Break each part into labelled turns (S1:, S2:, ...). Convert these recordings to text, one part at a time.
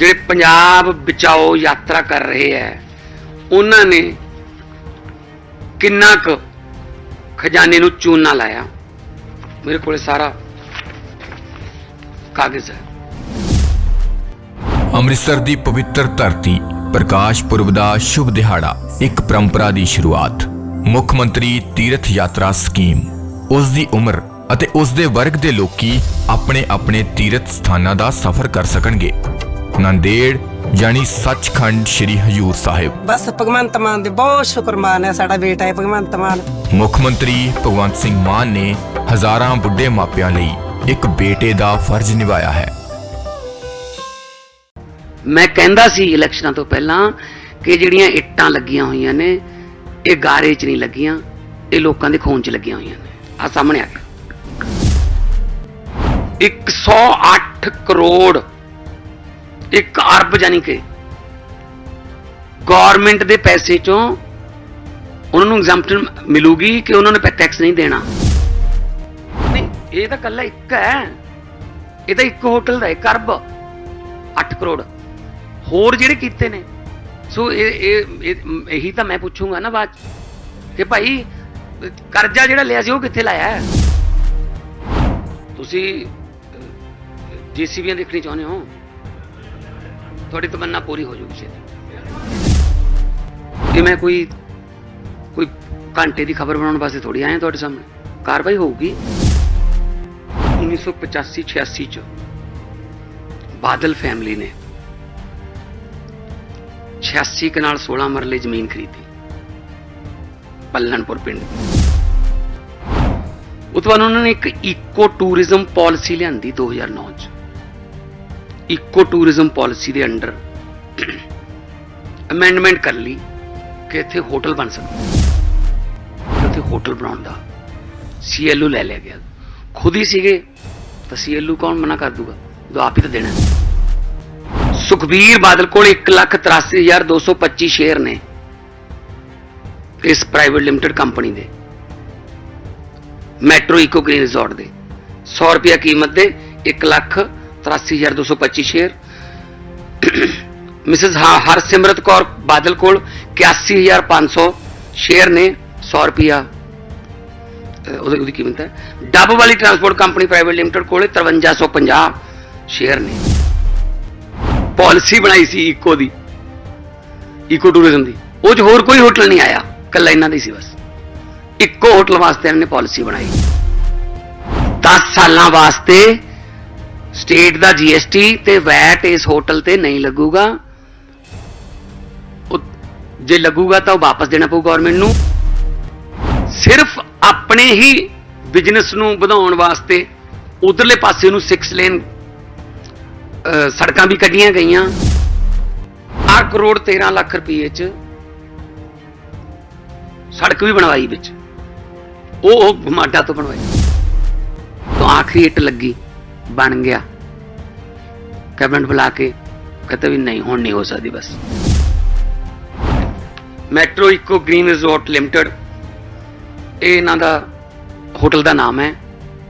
S1: ਜਿਹੜੇ ਪੰਜਾਬ ਬਚਾਓ ਯਾਤਰਾ ਕਰ ਰਹੇ ਹੈ ਉਹਨਾਂ ਨੇ ਕਿੰਨਾ ਕੁ ਖਜ਼ਾਨੇ ਨੂੰ ਚੂਨਾ ਲਾਇਆ। ਮੇਰੇ ਕੋਲੇ ਸਾਰਾ ਕਾਗਜ਼ ਹੈ
S2: ਅੰਮ੍ਰਿਤਸਰ ਦੀ ਪਵਿੱਤਰ ਧਰਤੀ, ਪ੍ਰਕਾਸ਼ ਪੁਰਬ ਦਾ ਸ਼ੁਭ ਦਿਹਾੜਾ, ਇੱਕ ਪਰੰਪਰਾ ਦੀ ਸ਼ੁਰੂਆਤ। ਮੁੱਖ ਮੰਤਰੀ ਤੀਰਥ ਯਾਤਰਾ ਸਕੀਮ। ਉਸ ਦੀ ਉਮਰ ਅਤੇ ਉਸ ਦੇ ਵਰਗ ਦੇ ਲੋਕੀ ਆਪਣੇ ਆਪਣੇ ਤੀਰਥ ਸਥਾਨਾਂ ਦਾ ਸਫ਼ਰ ਕਰ ਸਕਣਗੇ। ਨੰਦੇੜ ਯਾਨੀ ਸੱਚਖੰਡ ਸ੍ਰੀ ਹਜੂਰ ਸਾਹਿਬ।
S3: ਬਸ ਭਗਵੰਤ ਮਾਨ ਦੇ ਬਹੁਤ ਸ਼ੁਕਰਮਾਨ ਹੈ ਸਾਡਾ ਬੇਟਾ ਹੈ ਭਗਵੰਤ ਮਾਨ।
S2: ਮੁੱਖ ਮੰਤਰੀ ਭਗਵੰਤ ਸਿੰਘ ਮਾਨ ਨੇ ਹਜ਼ਾਰਾਂ ਬੁੱਢੇ ਮਾਪਿਆਂ ਲਈ ਇੱਕ ਬੇਟੇ ਦਾ ਫਰਜ਼ ਨਿਭਾਇਆ ਹੈ।
S1: ਮੈਂ ਕਹਿੰਦਾ ਸੀ ਇਲੈਕਸ਼ਨਾਂ ਤੋਂ ਪਹਿਲਾਂ ਕਿ ਜਿਹੜੀਆਂ ਇੱਟਾਂ ਲੱਗੀਆਂ ਹੋਈਆਂ ਨੇ ਇਹ ਗਾਰੇ 'ਚ ਨਹੀਂ ਲੱਗੀਆਂ ਇਹ ਲੋਕਾਂ ਦੇ ਖੂਨ 'ਚ ਲੱਗੀਆਂ ਹੋਈਆਂ ਨੇ। ਆ ਸਾਹਮਣੇ ਆ। ਗਿਆ 108 ਕਰੋੜ ਇੱਕ ਅਰਬ ਜਾਨੀ ਕਿ ਗਵਰਨਮੈਂਟ ਦੇ ਪੈਸੇ ਚੋਂ ਉਹਨਾਂ ਨੂੰ ਐਗਜ਼ੈਂਪਸ਼ਨ ਮਿਲੂਗੀ ਕਿ ਉਹਨਾਂ ਨੇ ਟੈਕਸ ਨਹੀਂ ਦੇਣਾ? ਨਹੀਂ, ਇਹ ਤਾਂ ਕੱਲਾ ਇੱਕ ਹੈ। ਇਹ ਤਾਂ ਇੱਕ ਹੋਟਲ ਦਾ ਇੱਕ ਅਰਬ। 8 ਕਰੋੜ। ਹੋਰ ਜਿਹੜੇ ਕੀਤੇ ਨੇ। ਸੋ ਇਹ ਇਹ, ਇਹੀ ਤਾਂ ਮੈਂ ਪੁੱਛੂੰਗਾ ਨਾ ਬਾਅਦ ਕਿ ਭਾਈ, ਕਰਜ਼ਾ ਜਿਹੜਾ ਲਿਆ ਸੀ ਉਹ ਕਿੱਥੇ ਲਾਇਆ ਹੈ? ਤੁਸੀਂ ਜੀਸੀਬੀਆਂ ਦੇਖਣੀ ਚਾਹੁੰਦੇ ਹੋ? ਤੁਹਾਡੀ ਤਮੰਨਾ ਪੂਰੀ ਹੋ ਜਾਊਗੀ ਛੇਤੀ ਇਹ ਮੈਂ ਕੋਈ ਕੋਈ ਘੰਟੇ ਦੀ ਖਬਰ ਬਣਾਉਣ ਵਾਸਤੇ ਥੋੜੀ ਆਇਆ ਤੁਹਾਡੇ ਸਾਹਮਣੇ ਕਾਰਵਾਈ ਹੋਊਗੀ 1985 86 ਚ ਬਾਦਲ ਫੈਮਿਲੀ ਨੇ 86 ਕਨਾਲ 16 ਮਰਲੇ ਜ਼ਮੀਨ ਖਰੀਦੀ ਪੱਲਣਪੁਰ ਪਿੰਡ ਉਹ ਤੋਂ ਬਾਅਦ ਉਹਨਾਂ ਨੇ ਇੱਕ ਇਕੋ ਟੂਰਿਜ਼ਮ ਪਾਲਿਸੀ ਲਿਆਂਦੀ 2009 ਚ ਇਕੋ ਟੂਰਿਜ਼ਮ ਪਾਲਿਸੀ ਦੇ ਅੰਡਰ ਅਮੈਂਡਮੈਂਟ ਕਰ ਲਈ ਕਿ ਇੱਥੇ ਹੋਟਲ ਬਣ ਸਕਦਾ ਇੱਥੇ ਹੋਟਲ ਬਣਾਉਣ ਦਾ ਸੀਐਲਯੂ ਲੈ ਲਿਆ ਗਿਆ। ਖੁਦ ਹੀ ਸੀਗੇ, ਤਾਂ ਸੀਐਲਯੂ ਕੌਣ ਮਨਾ ਕਰ ਦੂਗਾ? ਜੋ ਆਪ ਹੀ ਤਾਂ ਦੇਣਾ ਸੁਖਬੀਰ ਬਾਦਲ ਕੋਲ 183225 ਸ਼ੇਅਰ ਨੇ ਇਸ ਪ੍ਰਾਈਵੇਟ ਲਿਮਟਿਡ ਕੰਪਨੀ ਦੇ। ਮੈਟਰੋ ਇਕੋ ਗ੍ਰੀਨ ਰਿਜ਼ੋਰਟ ਦੇ। 100 ਰੁਪਿਆ ਕੀਮਤ ਦੇ 183225 ਸ਼ੇਅਰ ਮਿਸਿਸ ਹਰਸਿਮਰਤ ਕੌਰ ਬਾਦਲ ਕੋਲ 81500 ਸ਼ੇਅਰ ਨੇ 100 ਰੁਪਿਆ ਅਹ ਉਹਦੀ ਉਹਦੀ ਕੀਮਤ ਹੈ ਡੱਬ ਵਾਲੀ ਟਰਾਂਸਪੋਰਟ ਕੰਪਨੀ ਪ੍ਰਾਈਵੇਟ ਲਿਮਟਿਡ ਕੋਲੇ 5350 ਸ਼ੇਅਰ ਨੇ ਪਾਲਿਸੀ ਬਣਾਈ ਸੀ ਇਕੋ ਦੀ ਇਕੋ ਟੂਰਿਜ਼ਮ ਦੀ ਉਹ 'ਚ ਹੋਰ ਕੋਈ ਹੋਟਲ ਨਹੀਂ ਆਇਆ ਕੱਲਾ ਇਹਨਾਂ ਦੀ ਸੀ ਬਸ ਇੱਕੋ ਹੋਟਲ ਵਾਸਤੇ ਇਹਨਾਂ ਨੇ ਪਾਲਿਸੀ ਬਣਾਈ 10 ਸਾਲਾਂ ਵਾਸਤੇ ਸਟੇਟ ਦਾ ਜੀਐਸਟੀ ਤੇ ਵੈਟ ਇਸ ਹੋਟਲ ਤੇ ਨਹੀਂ ਲੱਗੂਗਾ। ਜੇ ਲੱਗੂਗਾ ਤਾਂ ਉਹ ਵਾਪਸ ਦੇਣਾ ਪਊ ਗਵਰਨਮੈਂਟ ਨੂੰ। ਸਿਰਫ ਆਪਣੇ ਹੀ ਬਿਜ਼ਨਸ ਨੂੰ ਵਧਾਉਣ ਵਾਸਤੇ ਉਧਰਲੇ ਪਾਸੇ ਨੂੰ 6 ਲੇਨ ਸੜਕਾਂ ਵੀ ਕੱਢੀਆਂ ਗਈਆਂ। 8 ਕਰੋੜ 13 ਲੱਖ ਰੁਪਏ ਚ ਸੜਕ ਵੀ ਬਣਵਾਈ ਵਿੱਚ। ਉਹ ਮਾਡਾ ਤੋਂ ਬਣਵਾਈ। ਤਾਂ ਆਖਰੀ ਇੱਟ ਲੱਗੀ। ਬਣ ਗਿਆ। ਕੈਬਨਟ ਬੁਲਾ ਕੇ ਕਹਿੰਦਾ ਵੀ ਨਹੀਂ, ਹੁਣ ਨਹੀਂ ਹੋ ਸਕਦੀ ਬਸ। Metro Eco Green Resort Limited. ਇਹ ਇਹਨਾਂ ਦਾ ਹੋਟਲ ਦਾ ਨਾਮ ਹੈ।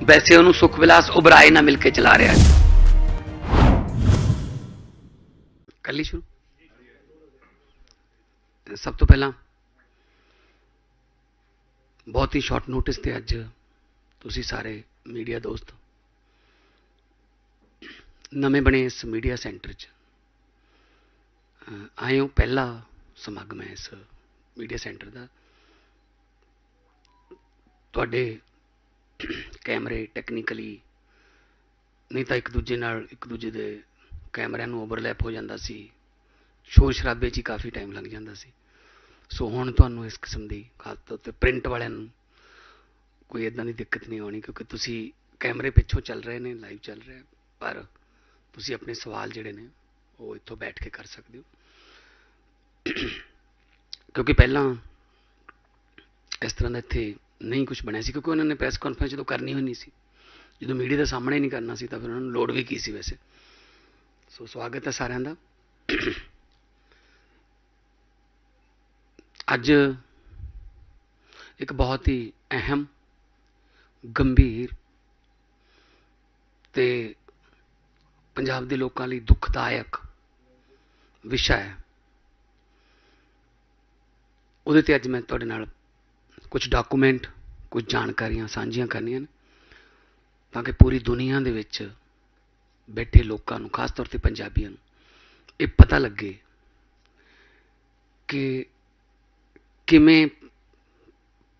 S1: ਵੈਸੇ ਉਹਨੂੰ ਸੁਖ ਵਿਲਾਸ ਉਬਰਾਏ ਨਾਲ ਮਿਲ ਕੇ ਚਲਾ ਰਿਹਾ ਹੈ। ਕੱਲੀ ਸ਼ੁਰੂ। ਸਭ ਤੋਂ ਪਹਿਲਾਂ ਬਹੁਤ ਹੀ ਸ਼ਾਰਟ ਨੋਟਿਸ ਤੇ ਅੱਜ ਤੁਸੀਂ ਸਾਰੇ ਮੀਡੀਆ ਦੋਸਤ ਨਵੇਂ ਬਣੇ ਇਸ ਮੀਡੀਆ ਸੈਂਟਰ 'ਚ। ਅਹ ਆਏ ਹੋ ਪਹਿਲਾ ਸਮਾਗਮ ਹੈ ਇਸ ਮੀਡੀਆ ਸੈਂਟਰ ਦਾ। ਤੁਹਾਡੇ ਕੈਮਰੇ ਟੈਕਨੀਕਲੀ ਨਹੀਂ ਤਾਂ ਇੱਕ ਦੂਜੇ ਨਾਲ, ਇੱਕ ਦੂਜੇ ਦੇ ਕੈਮਰਿਆਂ ਨੂੰ ਓਵਰਲੈਪ ਹੋ ਜਾਂਦਾ ਸੀ। ਸ਼ੋਰ ਸ਼ਰਾਬੇ 'ਚ ਹੀ ਕਾਫੀ ਟਾਈਮ ਲੱਗ ਜਾਂਦਾ ਸੀ। ਸੋ ਹੁਣ ਤੁਹਾਨੂੰ ਇਸ ਕਿਸਮ ਦੀ, ਖਾਸ ਤੌਰ ਤੇ ਪ੍ਰਿੰਟ ਵਾਲਿਆਂ ਨੂੰ ਕੋਈ ਇਦਾਂ ਦੀ ਦਿੱਕਤ ਨਹੀਂ ਆਉਣੀ, ਕਿਉਂਕਿ ਤੁਸੀਂ ਕੈਮਰੇ ਪਿੱਛੋਂ ਚੱਲ ਰਹੇ ਨੇ ਲਾਈਵ ਚੱਲ ਰਿਹਾ ਪਰ ਤੁਸੀਂ ਆਪਣੇ ਸਵਾਲ ਜਿਹੜੇ ਨੇ, ਉਹ ਇੱਥੋਂ ਬੈਠ ਕੇ ਕਰ ਸਕਦੇ ਹੋ। ਕਿਉਂਕਿ ਪਹਿਲਾਂ ਇਸ ਤਰ੍ਹਾਂ ਦਾ ਇੱਥੇ ਨਹੀਂ ਕੁਝ ਬਣਿਆ ਸੀ, ਕਿਉਂਕਿ ਉਹਨਾਂ ਨੇ ਪ੍ਰੈਸ ਕਾਨਫਰੰਸ ਜਦੋਂ ਕਰਨੀ ਹੋਣੀ ਸੀ, ਜਦੋਂ ਮੀਡੀਆ ਦੇ ਸਾਹਮਣੇ ਨਹੀਂ ਕਰਨਾ ਸੀ, ਤਾਂ ਫਿਰ ਉਹਨਾਂ ਨੂੰ ਲੋੜ ਵੀ ਕੀ ਸੀ ਵੈਸੇ। ਸੋ ਸਵਾਗਤ ਹੈ ਸਾਰਿਆਂ ਦਾ। ਅੱਜ ਇੱਕ ਬਹੁਤ ਹੀ ਅਹਿਮ, ਗੰਭੀਰ ਤੇ ਪੰਜਾਬ ਦੇ ਲੋਕਾਂ ਲਈ ਦੁਖਦਾਇਕ ਵਿਸ਼ਾ ਹੈ। ਉਹਦੇ ਤੇ ਅੱਜ ਮੈਂ ਤੁਹਾਡੇ ਨਾਲ ਕੁਝ ਡਾਕੂਮੈਂਟ ਕੁਝ ਜਾਣਕਾਰੀਆਂ ਸਾਂਝੀਆਂ ਕਰਨੀਆਂ ਨੇ, ਤਾਂ ਕਿ ਪੂਰੀ ਦੁਨੀਆ ਦੇ ਵਿੱਚ ਬੈਠੇ ਲੋਕਾਂ ਨੂੰ, ਖਾਸ ਤੌਰ ਤੇ ਪੰਜਾਬੀਆਂ ਨੂੰ, ਇਹ ਪਤਾ ਲੱਗੇ ਕਿ ਕਿਵੇਂ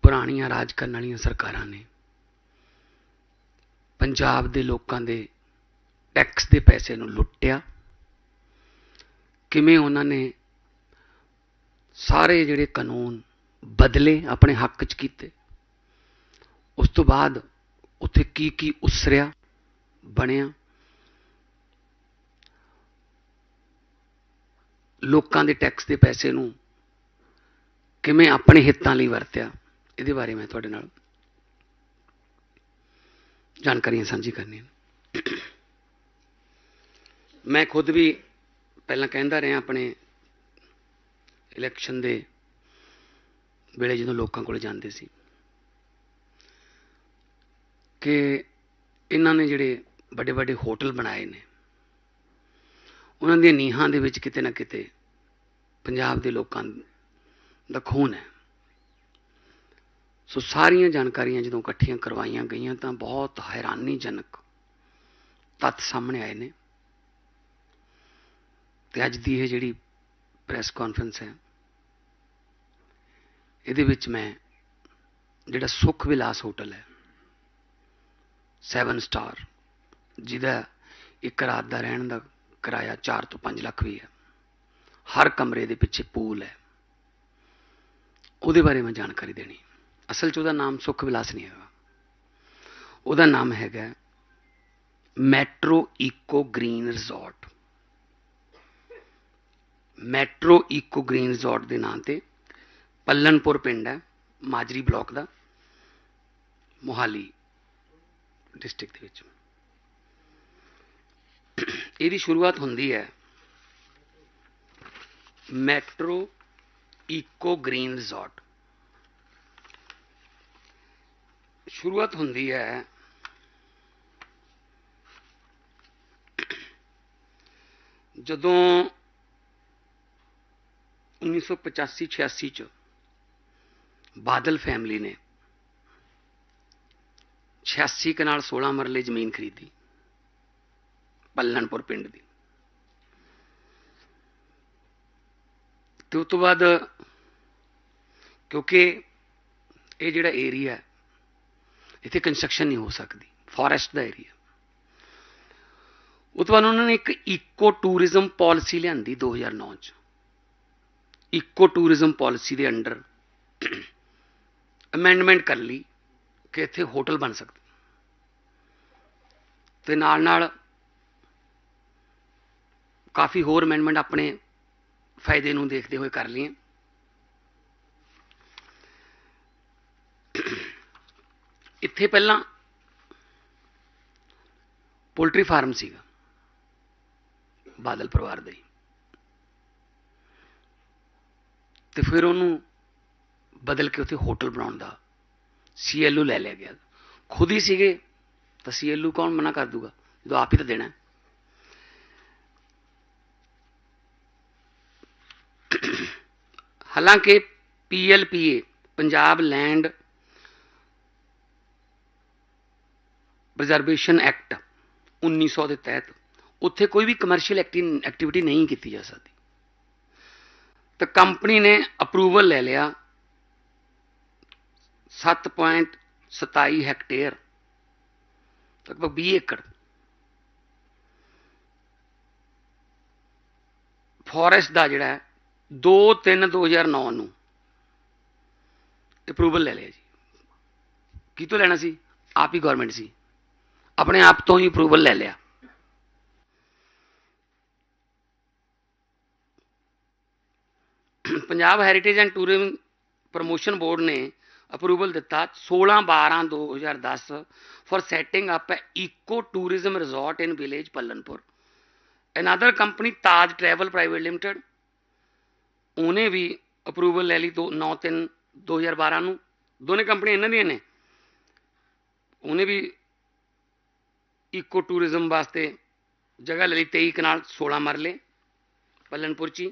S1: ਪੁਰਾਣੀਆਂ ਰਾਜ ਕਰਨ ਵਾਲੀਆਂ ਸਰਕਾਰਾਂ ਨੇ ਪੰਜਾਬ ਦੇ ਲੋਕਾਂ ਦੇ ਟੈਕਸ ਦੇ ਪੈਸੇ ਨੂੰ ਲੁੱਟਿਆ। ਕਿਵੇਂ ਉਹਨਾਂ ਨੇ ਸਾਰੇ ਜਿਹੜੇ ਕਾਨੂੰਨ ਬਦਲੇ ਆਪਣੇ ਹੱਕ 'ਚ ਕੀਤੇ। ਉਸ ਤੋਂ ਬਾਅਦ ਉੱਥੇ ਕੀ ਕੀ ਉਸਰਿਆ, ਬਣਿਆ। ਲੋਕਾਂ ਦੇ ਟੈਕਸ ਦੇ ਪੈਸੇ ਨੂੰ ਕਿਵੇਂ ਆਪਣੇ ਹਿੱਤਾਂ ਲਈ ਵਰਤਿਆ, ਇਹਦੇ ਬਾਰੇ ਮੈਂ ਤੁਹਾਡੇ ਨਾਲ ਜਾਣਕਾਰੀਆਂ ਸਾਂਝੀ ਕਰਨੀਆਂ ਮੈਂ ਖੁਦ ਵੀ ਪਹਿਲਾਂ ਕਹਿੰਦਾ ਰਿਹਾ ਆਪਣੇ ਇਲੈਕਸ਼ਨ ਦੇ ਵੇਲੇ ਜਦੋਂ ਲੋਕਾਂ ਕੋਲ ਜਾਂਦੇ ਸੀ ਕਿ ਇਹਨਾਂ ਨੇ ਜਿਹੜੇ ਵੱਡੇ ਵੱਡੇ ਹੋਟਲ ਬਣਾਏ ਨੇ, ਉਹਨਾਂ ਦੀਆਂ ਨੀਹਾਂ ਦੇ ਵਿੱਚ ਕਿਤੇ ਨਾ ਕਿਤੇ ਪੰਜਾਬ ਦੇ ਲੋਕਾਂ ਦਾ ਖੂਨ ਹੈ। ਸੋ ਸਾਰੀਆਂ ਜਾਣਕਾਰੀਆਂ ਜਦੋਂ ਇਕੱਠੀਆਂ ਕਰਵਾਈਆਂ ਗਈਆਂ ਤਾਂ ਬਹੁਤ ਹੈਰਾਨੀਜਨਕ ਤੱਥ ਸਾਹਮਣੇ ਆਏ ਨੇ। ਤੇ ਅੱਜ ਦੀ ਇਹ ਜਿਹੜੀ ਪ੍ਰੈਸ ਕਾਨਫਰੰਸ ਹੈ, ਇਹਦੇ ਵਿੱਚ ਮੈਂ ਜਿਹੜਾ ਸੁਖ ਵਿਲਾਸ ਹੋਟਲ ਹੈ 7 ਸਟਾਰ ਜਿਹਦਾ ਇੱਕ ਰਾਤ ਦਾ ਰਹਿਣ ਦਾ ਕਿਰਾਇਆ 4 ਤੋਂ 5 ਲੱਖ ਵੀ ਹੈ, ਹਰ ਕਮਰੇ ਦੇ ਪਿੱਛੇ ਪੂਲ ਹੈ। ਉਹਦੇ ਬਾਰੇ ਮੈਂ ਜਾਣਕਾਰੀ ਦੇਣੀ। ਅਸਲ 'ਚ ਉਹਦਾ ਨਾਮ ਸੁਖ ਵਿਲਾਸ ਨਹੀਂ ਹੈਗਾ। ਉਹਦਾ ਨਾਮ ਹੈਗਾ Metro Eco Green Resort. Metro Eco Green Resort ਦੇ ਨਾਂ ਤੇ ਪੱਲਨਪੁਰ ਪਿੰਡ ਹੈ, ਮਾਜਰੀ ਬਲਾਕ ਦਾ, ਮੋਹਾਲੀ ਡਿਸਟ੍ਰਿਕਟ ਦੇ ਵਿੱਚ। ਇਹਦੀ ਸ਼ੁਰੂਆਤ ਹੁੰਦੀ ਹੈ ਮੈਟਰੋ ਈਕੋ ਗ੍ਰੀਨ ਰਿਜ਼ੋਰਟ। ਸ਼ੁਰੂਆਤ ਹੁੰਦੀ ਹੈ ਜਦੋਂ 1985-86 ਚ ਬਾਦਲ ਫੈਮਿਲੀ ਨੇ 86 ਕਨਾਲ 16 ਮਰਲੇ ਜ਼ਮੀਨ ਖਰੀਦੀ, ਪੱਲਣਪੁਰ ਪਿੰਡ ਦੀ। ਤੇ ਉਸ ਤੋਂ ਬਾਅਦ ਕਿਉਂਕਿ ਇਹ ਜਿਹੜਾ ਏਰੀਆ ਹੈ ਇੱਥੇ ਕੰਸਟਰਕਸ਼ਨ ਨਹੀਂ ਹੋ ਸਕਦੀ ਫੋਰੈਸਟ ਦਾ ਏਰੀਆ ਉਹ ਤੋਂ ਬਾਅਦ ਉਹਨਾਂ ਨੇ ਇੱਕ ਇਕੋ ਟੂਰਿਜ਼ਮ ਪਾਲਿਸੀ ਲਿਆਂਦੀ 2009 ਚ। ਇਕੋ ਟੂਰਿਜ਼ਮ ਪਾਲਿਸੀ ਦੇ ਅੰਡਰ ਅਮੈਂਡਮੈਂਟ ਕਰ ਲਈ ਕਿ ਇੱਥੇ ਹੋਟਲ ਬਣ ਸਕਦੇ। ਤੇ ਨਾਲ ਨਾਲ ਕਾਫੀ ਹੋਰ ਅਮੈਂਡਮੈਂਟ ਆਪਣੇ ਫਾਇਦੇ ਨੂੰ ਦੇਖਦੇ ਹੋਏ ਕਰ ਲਈਆਂ। ਇੱਥੇ ਪਹਿਲਾਂ ਪੋਲਟਰੀ ਫਾਰਮ ਸੀਗਾ, ਬਾਦਲ ਪਰਿਵਾਰ ਦੇ ਹੀ ਤੇ ਫਿਰ ਉਹਨੂੰ ਬਦਲ ਕੇ ਉੱਥੇ ਹੋਟਲ ਬਣਾਉਣ ਦਾ ਸੀਐਲਯੂ ਲੈ ਲਿਆ ਗਿਆ। ਖੁਦ ਹੀ ਸੀਗੇ, ਤਾਂ ਸੀਐਲਯੂ ਕੌਣ ਮਨਾ ਕਰ ਦੂਗਾ? ਜਦੋਂ ਆਪ ਹੀ ਤਾਂ ਦੇਣਾ ਹੈ। ਹਾਲਾਂਕਿ PLPA Punjab land preservation act 1900 ਦੇ ਤਹਿਤ ਉੱਥੇ ਕੋਈ ਵੀ ਕਮਰਸ਼ੀਅਲ ਐਕਟੀਵਿਟੀ ਨਹੀਂ ਕੀਤੀ ਜਾ ਸਕਦੀ। ਤਾਂ ਕੰਪਨੀ ਨੇ ਅਪਰੂਵਲ ਲੈ ਲਿਆ। 7.27 ਹੈਕਟੇਅਰ ਲਗਭਗ 20 ਏਕੜ। ਫੋਰੈਸਟ ਦਾ ਜਿਹੜਾ 2 3 2009 ਨੂੰ ਅਪਰੂਵਲ ਲੈ ਲਿਆ ਜੀ। ਕੀ ਤੋਂ ਲੈਣਾ ਸੀ? ਆਪ ਹੀ ਗਵਰਨਮੈਂਟ ਸੀ। ਆਪਣੇ ਆਪ ਤੋਂ ਹੀ ਅਪਰੂਵਲ ਲੈ ਲਿਆ। Punjab heritage and tourism promotion board ਨੇ ਅਪਰੂਵਲ ਦਿੱਤਾ 16 12 2010 for setting up eco tourism resort in village Pallanpur another company Taj travel private limited ਉਹਨੇ ਵੀ ਅਪਰੂਵਲ ਲੈ ਲਈ 9 3 2012 ਨੂੰ। ਦੋਨੇ ਕੰਪਨੀਆਂ ਇਹਨਾਂ ਦੀਆਂ ਨੇ। ਉਹਨੇ ਵੀ ਇਕੋ ਟੂਰਿਜ਼ਮ ਵਾਸਤੇ ਜਗ੍ਹਾ ਲੈ ਲਈ 23 ਕਨਾਲ 16 ਮਰਲੇ ਪੱਲਨਪੁਰ ਚ ਹੀ।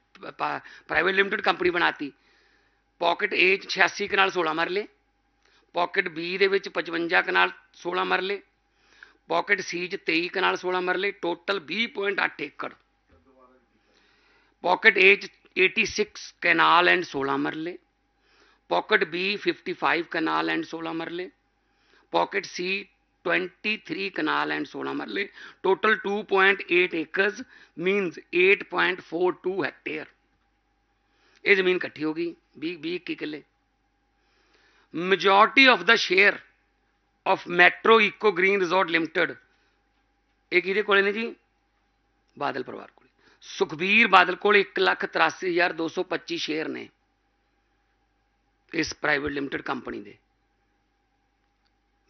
S1: ਪ੍ਰਾਈਵੇਟ ਲਿਮਟਿਡ ਕੰਪਨੀ ਬਣਾਤੀ। ਪਾਕਟ ਏ 'ਚ 86 ਕਨਾਲ 16 ਮਰਲੇ ਪਾਕਟ ਬੀ ਦੇ ਵਿੱਚ 55 ਕਨਾਲ 16 ਮਰਲੇ ਪਾਕਟ ਸੀ 'ਚ 23 ਕਨਾਲ 16 ਮਰਲੇ ਟੋਟਲ 20.8 ਏਕੜ। ਪਾਕਟ ਏ 'ਚ 86 ਕਨਾਲ ਐਂਡ 16 ਮਰਲੇ ਪਾਕਟ B 55 ਕਨਾਲ ਐਂਡ 16 ਮਰਲੇ ਪਾਕਟ ਸੀ 23 ਕਨਾਲ ਐਂਡ 16 ਮਰਲੇ ਟੋਟਲ 2.8 ਏਕਰਸ ਮੀਨਸ 8.42 ਹੈਕਟੇਅਰ ਇਹ ਜ਼ਮੀਨ ਇਕੱਠੀ ਹੋ ਗਈ 20 20 21 ਕਿੱਲੇ majority of the share of metro eco green resort limited ਇਹ ਕਿਹਦੇ ਕੋਲੇ ਨੇ ਜੀ ਬਾਦਲ ਪਰਿਵਾਰ ਕੋਲੇ ਸੁਖਬੀਰ ਬਾਦਲ ਕੋਲ 183225 ਸ਼ੇਅਰ ਨੇ ਇਸ ਪ੍ਰਾਈਵੇਟ ਲਿਮਟਿਡ ਕੰਪਨੀ ਦੇ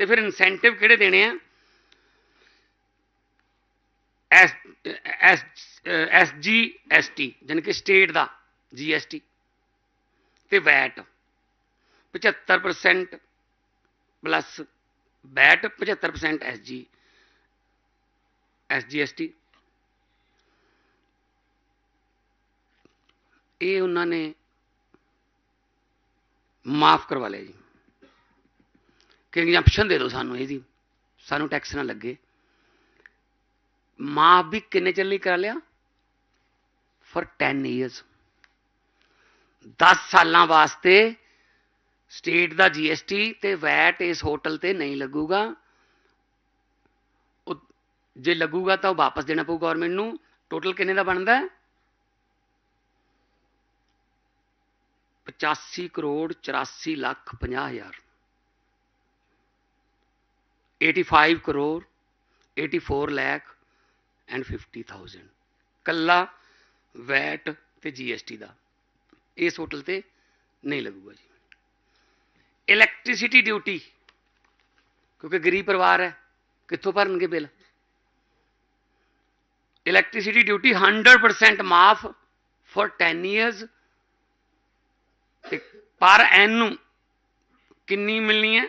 S1: ਤੇ ਫਿਰ ਇਨਸੈਂਟਿਵ ਕਿਹੜੇ ਦੇਣੇ ਆ? S S S G S T ਜਾਣੀ ਕਿ ਸਟੇਟ ਦਾ ਜੀ ਐਸ ਟੀ ਤੇ VAT 75% plus VAT 75% S G S G S T ਇਹ ਉਹਨਾਂ ਨੇ ਮਾਫ ਕਰਵਾ ਲਿਆ ਜੀ। ਕਿ ਐਗਜ਼ੈਂਪਸ਼ਨ ਦੇ ਦਿਓ ਸਾਨੂੰ, ਇਹਦੀ। ਸਾਨੂੰ ਟੈਕਸ ਨਾ ਲੱਗੇ। ਮਾਫ ਵੀ ਕਿੰਨੇ ਚਿਰ ਲਈ ਕਰਾ ਲਿਆ? ਫॉर 10 ਇਅਰਸ 10 ਸਾਲਾਂ ਵਾਸਤੇ ਸਟੇਟ ਦਾ ਜੀਐਸਟੀ ਤੇ ਵੈਟ ਇਸ ਹੋਟਲ ਤੇ ਨਹੀਂ ਲੱਗੂਗਾ। ਉਹ ਜੇ ਲੱਗੂਗਾ ਤਾਂ ਉਹ ਵਾਪਸ ਦੇਣਾ ਪਊ ਗਵਰਨਮੈਂਟ ਨੂੰ। ਟੋਟਲ ਕਿੰਨੇ ਦਾ ਬਣਦਾ? ਹੈ 85 ਕਰੋੜ 84 ਲੱਖ 50 ਹਜ਼ਾਰ। 85 ਕਰੋੜ 84 ਲੱਖ ਐਂਡ 50000 ਕੱਲਾ ਵੈਟ ਤੇ ਜੀਐਸਟੀ ਦਾ। ਇਸ ਹੋਟਲ ਤੇ ਨਹੀਂ ਲੱਗੂਗਾ ਜੀ। ਇਲੈਕਟ੍ਰਿਸਿਟੀ ਡਿਊਟੀ ਕਿਉਂਕਿ ਗਰੀਬ ਪਰਿਵਾਰ ਹੈ, ਕਿੱਥੋਂ ਭਰਨਗੇ ਬਿੱਲ? ਇਲੈਕਟ੍ਰਿਸਿਟੀ ਡਿਊਟੀ 100% ਮਾਫ ਫॉर 10 ਇਅਰਸ ਤੇ ਪਰ ਨੂੰ ਕਿੰਨੀ ਮਿਲਣੀ ਹੈ?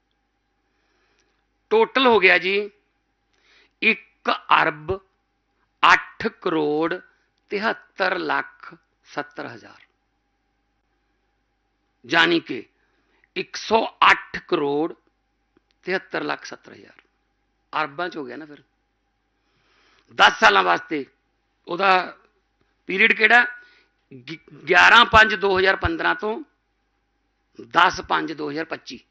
S1: ਹਜ਼ਾਰ ਟੋਟਲ ਹੋ ਗਿਆ ਜੀ 1 ਅਰਬ 8 ਕਰੋੜ 73 ਲੱਖ 70 ਹਜ਼ਾਰ ਜਾਨੀ ਕਿ 108 ਕਰੋੜ 73 ਲੱਖ 70 ਹਜ਼ਾਰ ਅਰਬਾਂ ਚ ਹੋ ਗਿਆ ਨਾ ਫਿਰ 10 ਸਾਲਾਂ ਵਾਸਤੇ ਉਹਦਾ ਪੀਰੀਅਡ ਕਿਹੜਾ 11 5 2015 ਤੋਂ 10 5 2025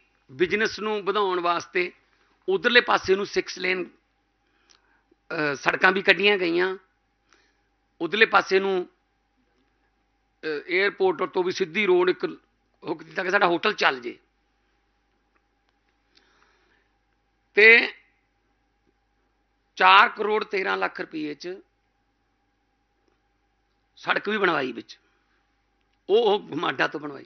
S1: ਬਿਜ਼ਨਸ ਨੂੰ ਵਧਾਉਣ ਵਾਸਤੇ ਉਧਰਲੇ ਪਾਸੇ ਨੂੰ 6 ਲੇਨ ਸੜਕਾਂ ਵੀ ਕੱਢੀਆਂ ਗਈਆਂ। ਉਧਰਲੇ ਪਾਸੇ ਨੂੰ 에어ਪੋਰਟ ਤੋਂ ਵੀ ਸਿੱਧੀ ਰੋਡ ਇੱਕ ਉਹ ਕੀਤਾ ਕਿ ਸਾਡਾ ਹੋਟਲ ਚੱਲ ਜੇ। ਤੇ 4 ਕਰੋੜ 13 ਲੱਖ ਰੁਪਏ ਚ ਸੜਕ ਵੀ ਬਣਵਾਈ ਵਿੱਚ। ਉਹ ਉਹ ਮਾਡਾ ਤੋਂ ਬਣਵਾਈ।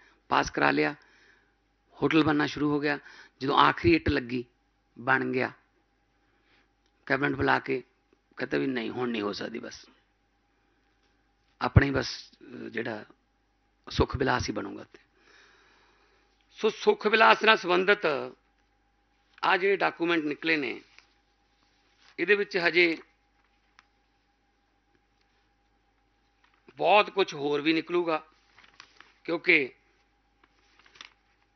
S1: ਪਾਸ ਕਰਾ ਲਿਆ ਹੋਟਲ ਬਣਨਾ ਸ਼ੁਰੂ ਹੋ ਗਿਆ ਜਦੋਂ ਆਖਰੀ ਇੱਟ ਲੱਗੀ ਬਣ ਗਿਆ ਕੈਬਨਿਟ ਬੁਲਾ ਕੇ ਕਹਿੰਦਾ ਵੀ ਨਹੀਂ ਹੁਣ ਨਹੀਂ ਹੋ ਸਕਦੀ ਬਸ ਆਪਣੇ ਹੀ ਬਸ ਅਹ, ਜਿਹੜਾ ਸੁਖ ਵਿਲਾਸ ਹੀ ਬਣੂਗਾ ਤੇ ਸੋ ਸੁਖ ਵਿਲਾਸ ਨਾਲ ਸੰਬੰਧਿਤ ਆ ਜਿਹੜੇ ਡਾਕੂਮੈਂਟ ਨਿਕਲੇ ਨੇ ਇਹਦੇ ਵਿੱਚ ਹਜੇ ਬਹੁਤ ਕੁਝ ਹੋਰ ਵੀ ਨਿਕਲੂਗਾ ਕਿਉਂਕਿ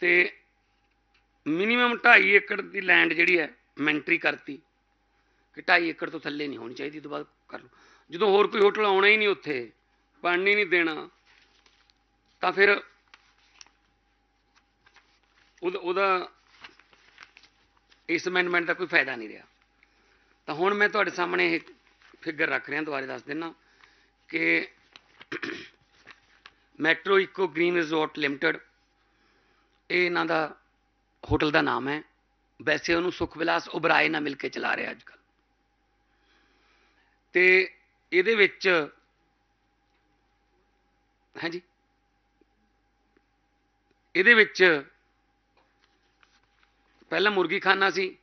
S1: ਤੇ ਮਿਨੀਮਮ 2.5 ਏਕੜ ਦੀ ਲੈਂਡ ਜਿਹੜੀ ਹੈ ਮੈਂਟਰੀ ਕਰਤੀ ਕਿ 2.5 ਏਕੜ ਤੋਂ ਥੱਲੇ ਨਹੀਂ ਹੋਣੀ ਚਾਹੀਦੀ, ਇਹ ਤੋਂ ਬਾਅਦ ਕਰ ਲਓ। ਜਦੋਂ ਹੋਰ ਕੋਈ ਹੋਟਲ ਆਉਣਾ ਹੀ ਨਹੀਂ ਉੱਥੇ ਪਾਣੀ ਨਹੀਂ ਦੇਣਾ, ਤਾਂ ਫਿਰ ਉਹਦਾ ਉਹਦਾ ਇਸ ਅਮੈਂਡਮੈਂਟ ਦਾ ਕੋਈ ਫਾਇਦਾ ਨਹੀਂ ਰਿਹਾ। ਤਾਂ ਹੁਣ ਮੈਂ ਤੁਹਾਡੇ ਸਾਹਮਣੇ ਇਹ ਫਿਗਰ ਰੱਖ ਰਿਹਾ, ਦੁਬਾਰੇ ਦੱਸ ਦਿੰਨਾ ਕਿ ਮੈਟਰੋ ਇਕੋ ਗ੍ਰੀਨ ਰਿਜ਼ੋਰਟ ਲਿਮਟਿਡ ਇਹ ਇਹਨਾਂ ਦਾ ਹੋਟਲ ਦਾ ਨਾਮ ਹੈ। ਵੈਸੇ ਉਹਨੂੰ ਸੁਖ ਵਿਲਾਸ ਉਬਰਾਏ ਨਾਲ ਮਿਲ ਕੇ ਚਲਾ ਰਿਹਾ ਅੱਜ ਕੱਲ ਤੇ ਇਹਦੇ ਵਿੱਚ ਹਾਂਜੀ। ਇਹਦੇ ਵਿੱਚ ਪਹਿਲਾਂ ਮੁਰਗੀ ਖਾਨਾ ਸੀ,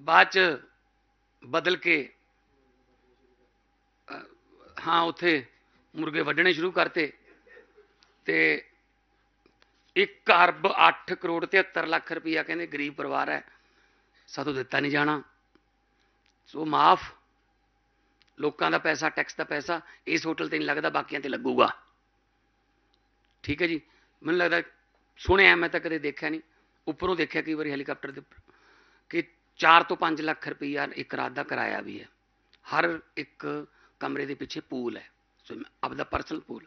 S1: ਬਾਅਦ ਚ ਬਦਲ ਕੇ ਹਾਂ, ਉੱਥੇ ਮੁਰਗੇ ਵੱਢਣੇ ਸ਼ੁਰੂ ਕਰਤੇ ਤੇ 1 ਅਰਬ 8 ਕਰੋੜ 73 ਲੱਖ ਰੁਪਈਆ ਕਹਿੰਦੇ ਗਰੀਬ ਪਰਿਵਾਰ ਹੈ। ਸਾਤੋਂ ਦਿੱਤਾ ਨਹੀਂ ਜਾਣਾ। ਸੋ ਮਾਫ। ਲੋਕਾਂ ਦਾ ਪੈਸਾ, ਟੈਕਸ ਦਾ ਪੈਸਾ ਇਸ ਹੋਟਲ ਤੇ ਨਹੀਂ ਲੱਗਦਾ, ਬਾਕੀਆਂ ਤੇ ਲੱਗੂਗਾ। ਠੀਕ ਹੈ ਜੀ। ਮੈਨੂੰ ਲੱਗਦਾ ਸੁਣਿਆ ਮੈਂ ਤਾਂ ਕਦੇ ਦੇਖਿਆ ਨਹੀਂ। ਉੱਪਰੋਂ ਦੇਖਿਆ ਕਈ ਵਾਰੀ ਹੈਲੀਕਾਪਟਰ ਦੇ ਉੱਪਰ ਕਿ 4 ਤੋਂ 5 ਲੱਖ ਰੁਪਈਆ ਇੱਕ ਰਾਤ ਦਾ ਕਿਰਾਇਆ ਵੀ ਹੈ। ਹਰ ਇੱਕ ਕਮਰੇ ਦੇ ਪਿੱਛੇ ਪੂਲ ਹੈ। ਸੋ ਆਪਦਾ ਪਰਸਨਲ ਪੂਲ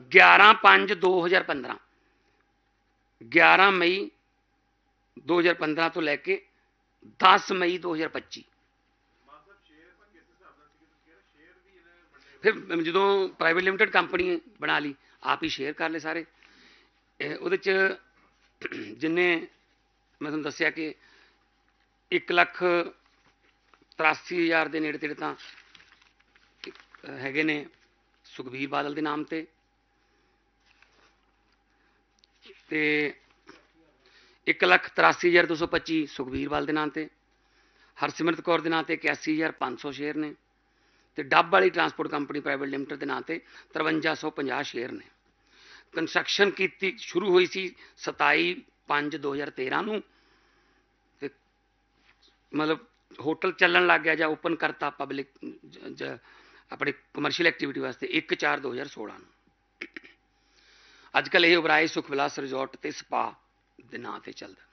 S1: 11 5 2015 11 ਮਈ 2015 ਤੋਂ ਲੈ ਕੇ 10 ਮਈ 2025 ਫਿਰ ਜਦੋਂ ਪ੍ਰਾਈਵੇਟ ਲਿਮਟਿਡ ਕੰਪਨੀ ਬਣਾ ਲਈ, ਆਪ ਹੀ ਸ਼ੇਅਰ ਕਰ ਲਏ ਸਾਰੇ। ਉਹਦੇ ਚ ਜਿੰਨੇ ਮੈਂ ਤੁਹਾਨੂੰ ਦੱਸਿਆ ਕਿ 1 ਲੱਖ 83 ਹਜ਼ਾਰ ਦੇ ਨੇੜੇ ਤੇੜੇ ਤਾਂ ਹੈਗੇ ਨੇ ਸੁਖਬੀਰ ਬਾਦਲ ਦੇ ਨਾਮ ਤੇ। ਤੇ 1 ਲੱਖ 83 ਹਜ਼ਾਰ 225 ਸੁਖਬੀਰ ਬਾਦਲ ਦੇ ਨਾਂ ਤੇ, ਹਰਸਿਮਰਤ ਕੌਰ ਦੇ ਨਾਂ ਤੇ 81500 ਸ਼ੇਅਰ ਨੇ ਤੇ ਡੱਬ ਵਾਲੀ ਟਰਾਂਸਪੋਰਟ ਕੰਪਨੀ ਪ੍ਰਾਈਵੇਟ ਲਿਮਟਿਡ ਦੇ ਨਾਂ ਤੇ 5350 ਸ਼ੇਅਰ ਨੇ। ਕੰਸਟਰਕਸ਼ਨ ਕੀਤੀ, ਸ਼ੁਰੂ ਹੋਈ ਸੀ 27 5 2013 ਨੂੰ ਤੇ ਮਤਲਬ ਹੋਟਲ ਚੱਲਣ ਲੱਗ ਗਿਆ ਜਾਂ ਓਪਨ ਕਰਤਾ ਪਬਲਿਕ ਆਪਣੇ ਕਮਰਸ਼ੀਅਲ ਐਕਟੀਵਿਟੀ ਵਾਸਤੇ 1 4 2016 ਨੂੰ। ਅੱਜ ਕੱਲ ਇਹ ਉਬਰਾਏ ਸੁਖਵਿਲਾਸ ਰਿਜ਼ੋਰਟ ਤੇ ਸਪਾ ਦੇ ਨਾਂ ਤੇ ਚੱਲਦਾ।